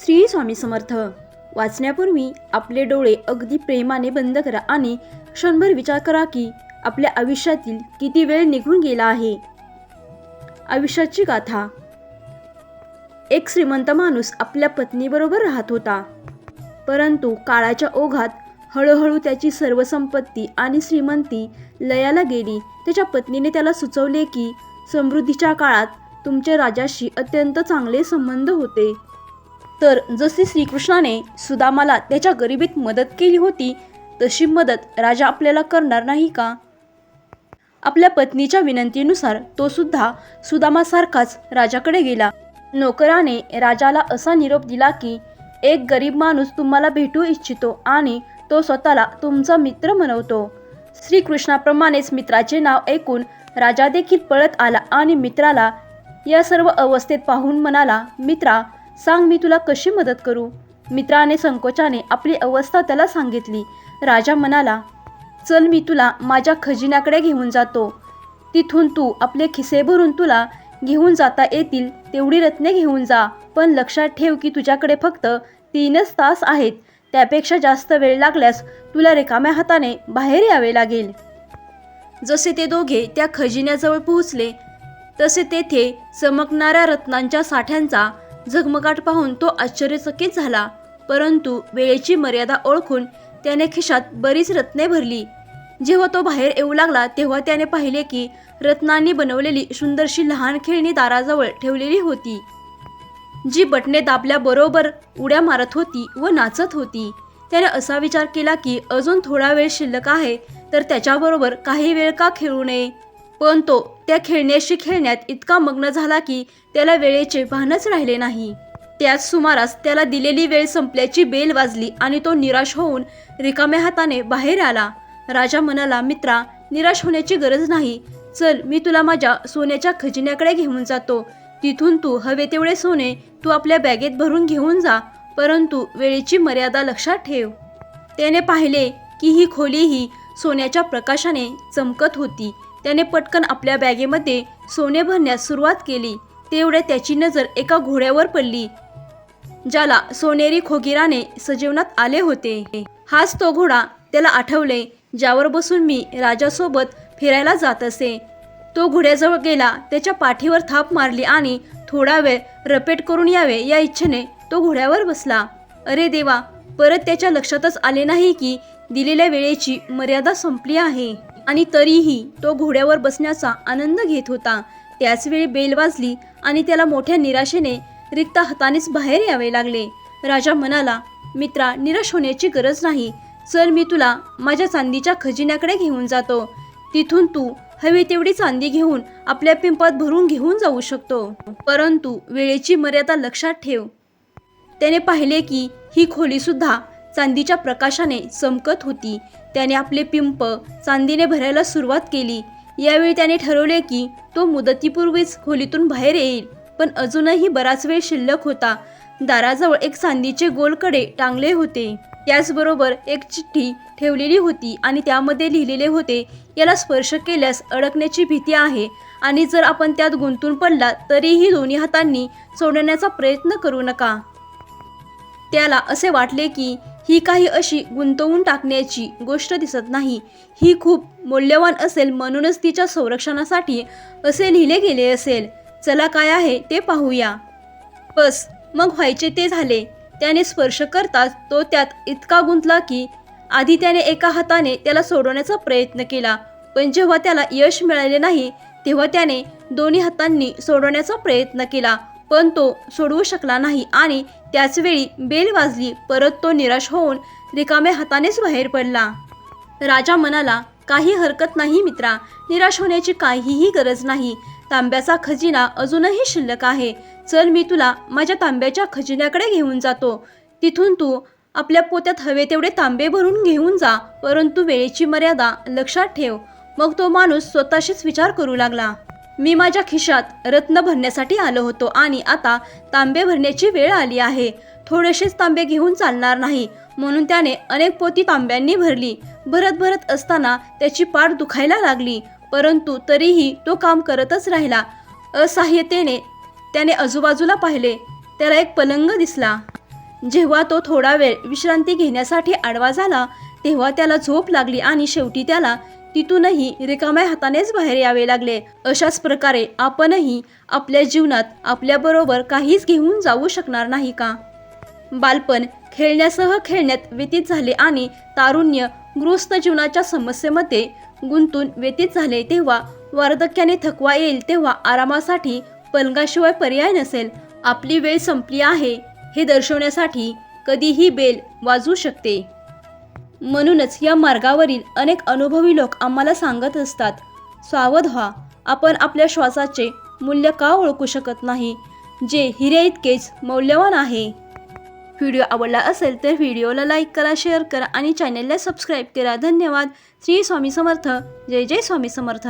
श्री स्वामी समर्थ. वाचण्यापूर्वी आपले डोळे अगदी प्रेमाने बंद करा आणि क्षणभर विचार करा की आपल्या आयुष्यातील किती वेळ निघून गेला आहे. आयुष्याची गाथा. एक श्रीमंत माणूस आपल्या पत्नीबरोबर राहत होता. परंतु काळाच्या ओघात हळूहळू त्याची सर्व संपत्ती आणि श्रीमंती लयाला गेली. त्याच्या पत्नीने त्याला सुचवले की समृद्धीच्या काळात तुमच्या राजाशी अत्यंत चांगले संबंध होते. तर जशी श्रीकृष्णाने सुदामाला त्याच्या गरिबीत मदत केली होती तशी मदत राजा आपल्याला करणार नाही का? आपल्या पत्नीच्या विनंतीनुसार तो सुद्धा सुदामासारखाच राजाकडे गेला. नोकराने राजाला असा निरोप दिला की एक गरीब माणूस तुम्हाला भेटू इच्छितो आणि तो स्वतःला तुमचा मित्र म्हणवतो श्रीकृष्णाप्रमाणेच मित्राचे नाव ऐकून राजा देखील पळत आला आणि मित्राला या सर्व अवस्थेत पाहून म्हणाला मित्रा सांग मी तुला कशी मदत करू? मित्राने संकोचाने आपली अवस्था त्याला सांगितली. राजा म्हणाला चल मी तुला माझ्या खजिन्याकडे घेऊन जातो. तिथून तू आपले खिसे भरून तुला घेऊन जाता येतील तेवढी रत्ने घेऊन जा. पण लक्षात ठेव की तुझ्याकडे फक्त तीनच तास आहेत. त्यापेक्षा जास्त वेळ लागल्यास तुला रिकाम्या हाताने बाहेर यावे लागेल. जसे ते दोघे त्या खजिन्याजवळ पोहोचले तसे तेथे चमकणाऱ्या रत्नांच्या साठ्यांचा झगमगाट पाहून तो आश्चर्यचकित झाला. परंतु वेळेची मर्यादा ओळखून त्याने खिशात बरीच रत्ने भरली. जेव्हा तो बाहेर येऊ लागला तेव्हा त्याने पाहिले की रत्नांनी बनवलेली सुंदरशी लहान खेळणी दाराजवळ ठेवलेली होती जी बटणे दाबल्याबरोबर उड्या मारत होती व नाचत होती. त्याने असा विचार केला की अजून थोडा वेळ शिल्लक आहे तर त्याच्याबरोबर काही वेळ का खेळू नये? पण तो त्या खेळण्याशी खेळण्यात इतका मग्न झाला की त्याला वेळेचे भानच राहिले नाही. त्याच सुमारास त्याला दिलेली वेळ संपल्याची बेल वाजली आणि तो निराश होऊन रिकाम्या हाताने बाहेर आला. राजा म्हणाला मित्रा निराश होण्याची गरज नाही. चल मी तुला माझ्या सोन्याच्या खजिन्याकडे घेऊन जातो. तिथून तू हवे तेवढे सोने तू आपल्या बॅगेत भरून घेऊन जा परंतु वेळेची मर्यादा लक्षात ठेव. त्याने पाहिले की ही खोली ही सोन्याच्या प्रकाशाने चमकत होती. त्याने पटकन आपल्या बॅगेमध्ये सोने भरण्यास सुरुवात केली. तेवढ्या त्याची नजर एका घोड्यावर पडली ज्याला सोनेरी खोगिराने सजीवनात आले होते. हाच तो घोडा त्याला आठवले ज्यावर बसून मी राजासोबत फिरायला जात असे. तो घोड्याजवळ गेला त्याच्या पाठीवर थाप मारली आणि थोडा वेळ रपेट करून यावे या इच्छेने तो घोड्यावर बसला. अरे देवा परत त्याच्या लक्षातच आले नाही की दिलेल्या वेळेची मर्यादा संपली आहे. आणि तरीही तो घोड्यावर बसण्याचा आनंद घेत होता. त्याचवेळी बेल वाजली आणि त्याला मोठ्या निराशेने रिक्त हातानेच बाहेर यावे लागले. राजा म्हणाला मित्रा निराश होण्याची गरज नाही. चल मी तुला माझ्या चांदीच्या खजिन्याकडे घेऊन जातो. तिथून तू हवी तेवढी चांदी घेऊन आपल्या पिंपात भरून घेऊन जाऊ शकतो. परंतु वेळेची मर्यादा लक्षात ठेव. त्याने पाहिले की ही खोली सुद्धा चांदीच्या प्रकाशाने चमकत होती. त्याने आपले पिंप चांदीने भरायला सुरुवात केली. यावेळी त्याने ठरवले की तो मुदतीपूर्वीच खोलीतून बाहेर येईल. पण अजूनही बराच वेळ शिल्लक होता. दाराजवळ एक चांदीचे गोलकडे टांगले होते. त्याचबरोबर एक चिठ्ठी ठेवलेली होती आणि त्यामध्ये लिहिलेले होते याला स्पर्श केल्यास अडकण्याची भीती आहे. आणि जर आपण त्यात गुंतून पडला तरीही दोन्ही हातांनी सोडण्याचा प्रयत्न करू नका त्याला असे वाटले की ही काही अशी गुंतवून टाकण्याची गोष्ट दिसत नाही. ही खूप मौल्यवान असेल म्हणूनच तिच्या संरक्षणासाठी असे लिहिले गेले असेल. चला काय आहे ते पाहूया. बस मग व्हायचे ते झाले. त्याने स्पर्श करताच तो त्यात इतका गुंतला की आधी त्याने एका हाताने त्याला सोडवण्याचा प्रयत्न केला पण जेव्हा त्याला यश मिळाले नाही तेव्हा त्याने दोन्ही हातांनी सोडवण्याचा प्रयत्न केला. पण तो सोडवू शकला नाही आणि त्याच वेळी बेल वाजली परत तो निराश होऊन रिकाम्या हातानेच बाहेर पडला. राजा म्हणाला काही हरकत नाही मित्रा निराश होण्याची काहीही गरज नाही. तांब्याचा खजिना अजूनही शिल्लक आहे. चल मी तुला माझ्या तांब्याच्या खजिन्याकडे घेऊन जातो. तिथून तू आपल्या पोत्यात हवे तेवढे तांबे भरून घेऊन जा परंतु वेळेची मर्यादा लक्षात ठेव. मग तो माणूस स्वतःशीच विचार करू लागला. मी माझ्या खिशात रत्न भरण्यासाठी आलो होतो आणि आता तांबे भरण्याची वेळ आली आहे. थोडेसेच तांबे घेऊन चालणार नाही. म्हणून त्याने अनेक पोती तांब्यांनी भरली. भरत भरत असताना त्याची पाठ दुखायला लागली. परंतु तरीही तो काम करतच राहिला. असहाय्यतेने त्याने आजूबाजूला पाहिले. त्याला एक पलंग दिसला. जेव्हा तो थोडा वेळ विश्रांती घेण्यासाठी आडवा झाला तेव्हा त्याला झोप लागली आणि शेवटी त्याला तिथूनही रिकाम्या हातानेच बाहेर यावे लागले. अशाच प्रकारे आपणही आपल्या जीवनात आपल्याबरोबर काहीच घेऊन जाऊ शकणार नाही का? बालपण खेळण्यासह खेळण्यात व्यतीत झाले आणि तारुण्य गृहस्थ जीवनाच्या समस्येमध्ये गुंतून व्यतीत झाले तेव्हा वार्धक्याने थकवा येईल तेव्हा आरामासाठी पलंगाशिवाय पर्याय नसेल. आपली वेळ संपली आहे हे दर्शवण्यासाठी कधीही बेल वाजू शकते. म्हणूनच या मार्गावरील अनेक अनुभवी लोक आम्हाला सांगत असतात सावध व्हा आपण आपल्या श्वासाचे मूल्य का ओळखू शकत नाही जे हिरे इतकेच मौल्यवान आहे. व्हिडिओ आवडला असेल तर व्हिडिओला लाईक करा शेअर करा आणि चॅनलला सबस्क्राईब करा. धन्यवाद. श्री स्वामी समर्थ. जय जय स्वामी समर्थ.